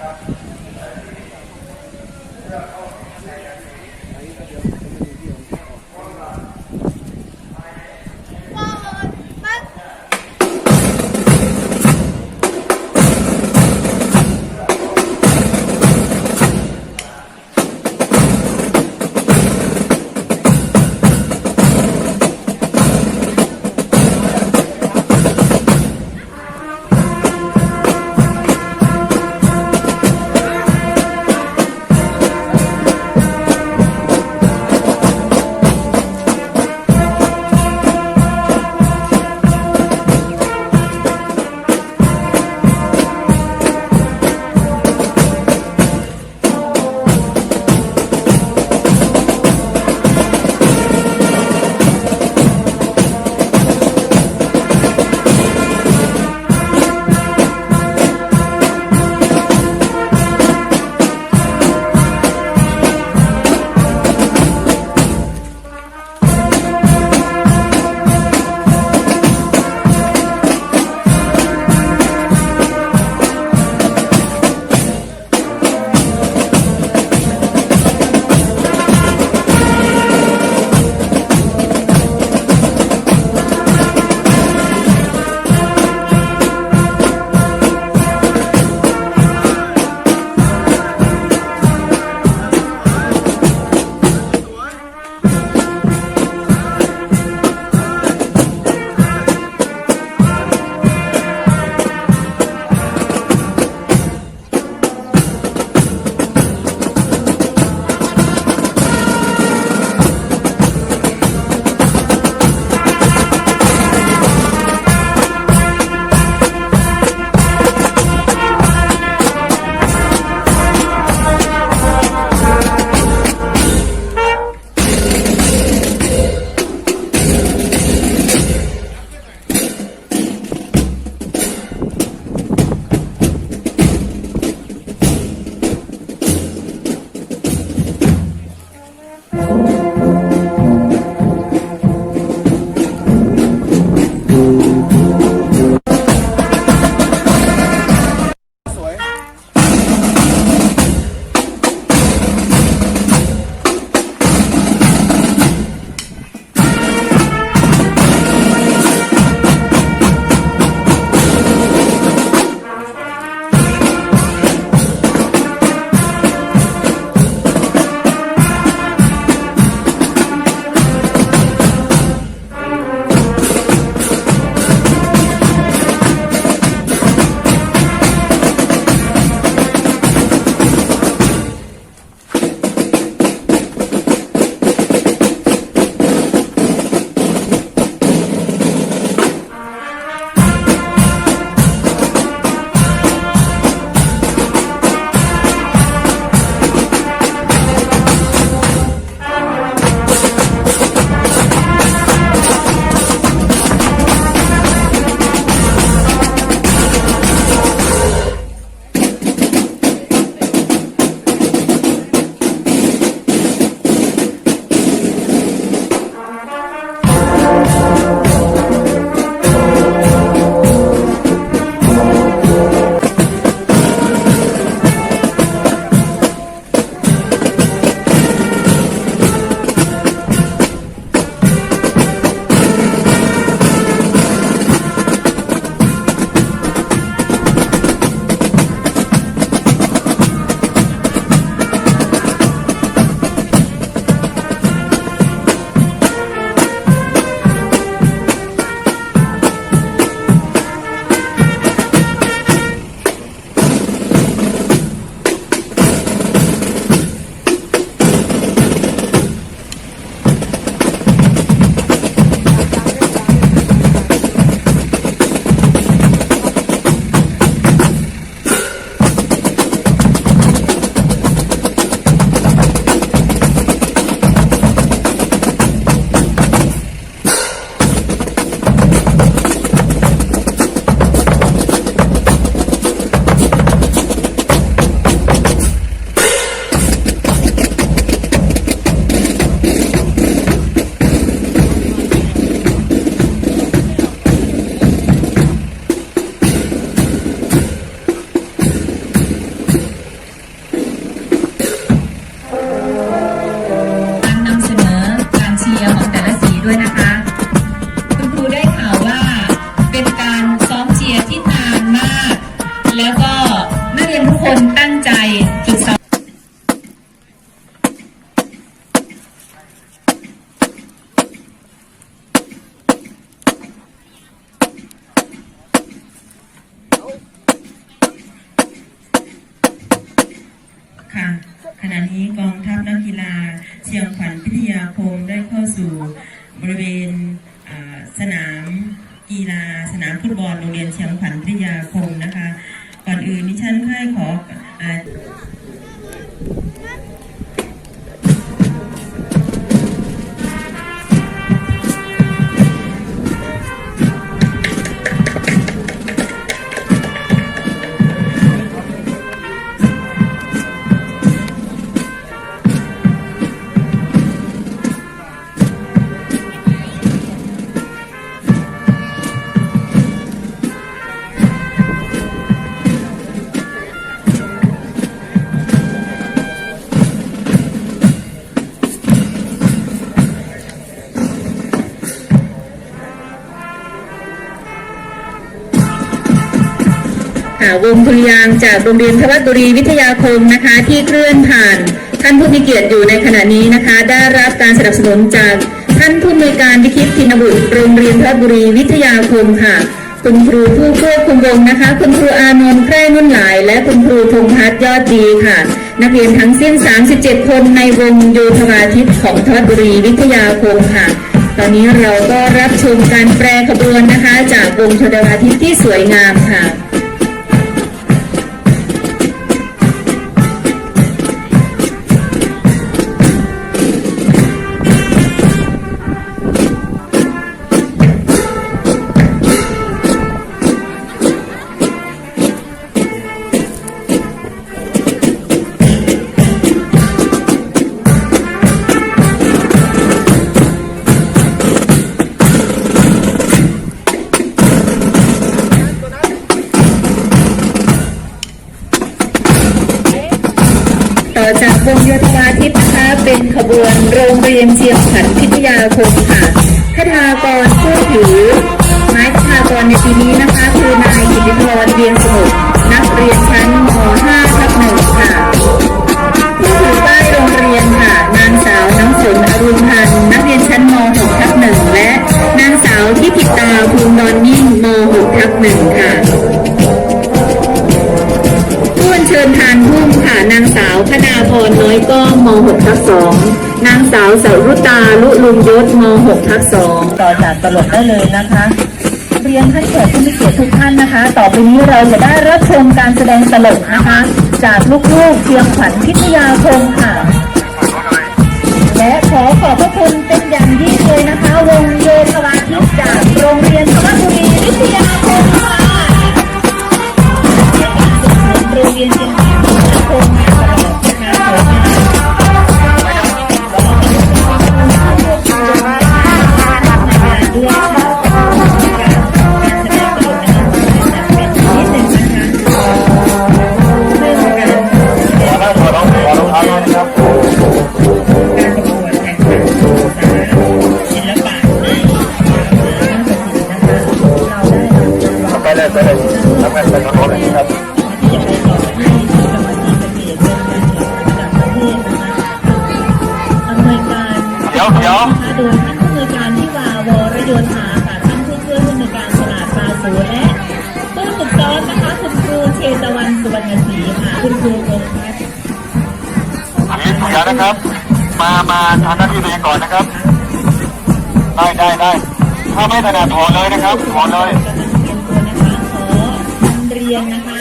เั้งใจฝึค่ะ ขณะนี้กองทัพนักกีฬาเชียงขัญพิทยาคมได้เข้าสู่บริเวณสนามกีฬาสนามฟุตบอลโรงเรียนเชียงขวัญพิทยาคมนะคะ วงดุริยางจากโรงเรียนทวัตบุรีวิทยาคมนะคะ ที่เคลื่อนผ่านท่านผู้มีเกียรติอยู่ในขณะนี้นะคะ ได้รับการสนับสนุนจากท่านผู้อำนวยการวิคิตธินบุตรโรงเรียนทวัตบุรีวิทยาคมค่ะ คุณครูผู้ควบคุมวงนะคะ คุณครูอานนท์แพร่นุ่นหลาย และคุณครูพงพัฒน์ยอดดีค่ะ นักเรียนทั้งสิ้น 37 คนในวงโยธวาทิตของทวัตบุรีวิทยาคมค่ะตอนนี้เราก็รับชมการแปรขบวนนะคะ จากวงโยธวาทิตที่สวยงามค่ะ วงโยธวาทิพย์นะคะเป็นขบวนโรงเรียนเชียงขันพิทยาคมค่ะคทากรผู้ถือไม้คทากรในปีนี้นะคะ คือนายกิติพรเวียงสมุทรนักเรียนชั้น องม .6 ทับ2นางสาวสรุตาลุลุงยศม .6 ทับ2ต่อจากตลกได้เลยนะคะ เรียนท่านแขกผู้มีเกียรติทุกท่านนะคะ ต่อไปนี้เราจะได้รับชมการแสดงตลกนะคะ จากลูกๆเพียงขวัญพิทยาคงค่ะ และขอขอบพระคุณเป็นอย่างยิ่งเลยนะคะวง ให้ที่จังหวัดศรีสะเกษเป็นการแข่งขันระดับประเทศนะคะอำนวยการเดี๋ยวเดี๋ยว นะคะโดยท่านผู้อำนวยการที่วาวรโยธาค่ะท่านผู้ช่วยผู้อำนวยการฉลาดปลาสูและผู้ฝึกซ้อมนะคะคุณครูเชตวันสุวรรณศรีค่ะคุณครูพงษ์พัฒน์ อันนี้ขออนุญาตนะครับ มามาทำหน้าที่ตัวเองก่อนนะครับ ได้ได้ได้ถ้าไม่ถนัดถอนเลยนะครับถอนเลย กำลังเตรียมตัวนะคะขอนำเรียนนะคะ